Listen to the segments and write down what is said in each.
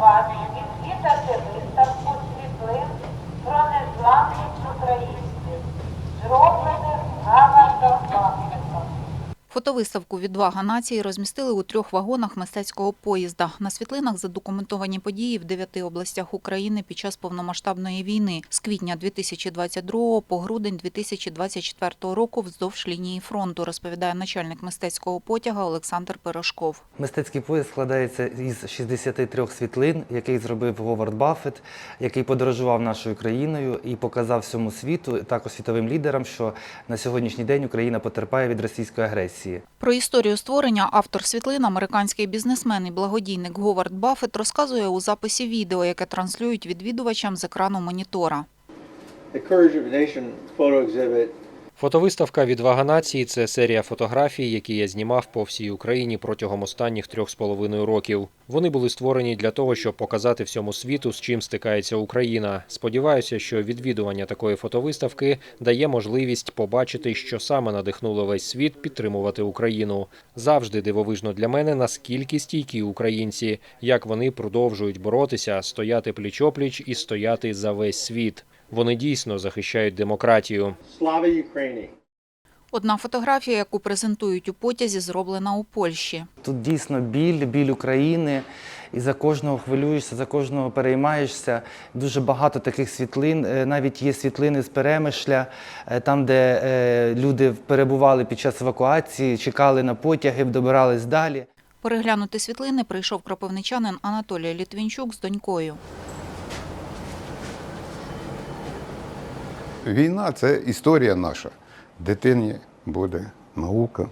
вас відвідати виставку світлин про незламність українців, Фотовиставку Відвага нації розмістили у трьох вагонах мистецького поїзда. На світлинах задокументовані події в дев'яти областях України під час повномасштабної війни з квітня 2022 по грудень 2024 року вздовж лінії фронту, розповідає начальник мистецького потяга Олександр Пирожков. Мистецький поїзд складається із 63 світлин, який зробив Говард Баффет, який подорожував нашою країною і показав всьому світу, також світовим лідерам, що на сьогоднішній день Україна потерпає від російської агресії. Про історію створення автор світлин, американський бізнесмен і благодійник Говард Баффет розказує у записі відео, яке транслюють відвідувачам з екрану монітора. The Courage of Nation photo exhibit Фотовиставка Відвага нації це серія фотографій, які я знімав по всій Україні протягом останніх трьох з половиною років. Вони були створені для того, щоб показати всьому світу, з чим стикається Україна. Сподіваюся, що відвідування такої фотовиставки дає можливість побачити, що саме надихнуло весь світ підтримувати Україну. Завжди дивовижно для мене, наскільки стійкі українці, як вони продовжують боротися, стояти пліч-опліч і стояти за весь світ. Вони дійсно захищають демократію. Slava Ukraini. Одна фотографія, яку презентують у потязі, зроблена у Польщі. Тут дійсно біль, біль України, і за кожного хвилюєшся, за кожного переймаєшся. Дуже багато таких світлин. Е, Навіть є світлини з перемишля, е, там, де е, люди перебували під час евакуації, чекали на потяги, добирались далі. Переглянути світлини прийшов кропивничанин Анатолій Літвінчук з донькою. Війна це історія наша. Дитині буде наука,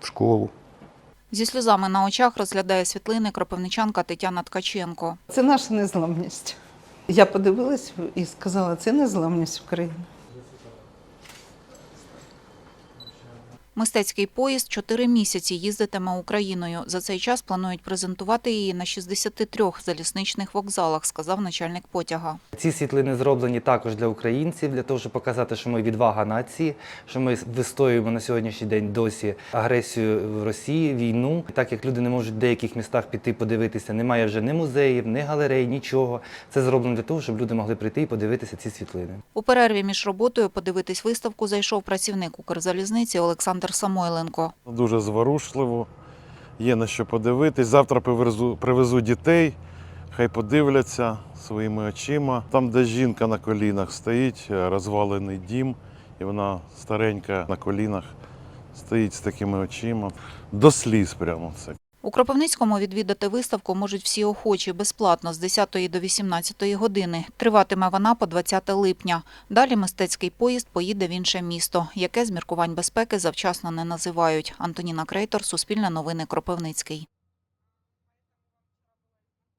в школу. Зі сльозами на очах розглядає світлини кропивничанка Тетяна Ткаченко. Це наша незламність. Я подивилась і сказала, це незламність України. Мистецький поїзд чотири місяці їздитиме Україною. За цей час планують презентувати її на 63 залізничних вокзалах, сказав начальник потяга. Ці світлини зроблені також для українців, для того, щоб показати, що ми відвага нації, що ми вистоюємо на сьогоднішній день досі агресію в Росії, війну. Так як люди не можуть в деяких містах піти подивитися, немає вже ні музеїв, ні галерей, нічого. Це зроблено для того, щоб люди могли прийти і подивитися ці світлини. У перерві між роботою подивитись виставку зайшов працівник Укрзалізниці Олександр Самойленко. Дуже зворушливо, є на що подивитись. Завтра привезу, привезу дітей, хай подивляться своїми очима. Там, де жінка на колінах стоїть, е, розвалений дім, і вона старенька на колінах стоїть з такими очима. До сліз прямо це. У Кропивницькому відвідати виставку можуть всі охочі безплатно з 10 до 18 години. Триватиме вона по 20 липня. Далі мистецький поїзд поїде в інше місто, яке з міркувань безпеки завчасно не називають. Антоніна Крейтор, Суспільне новини, Кропивницький.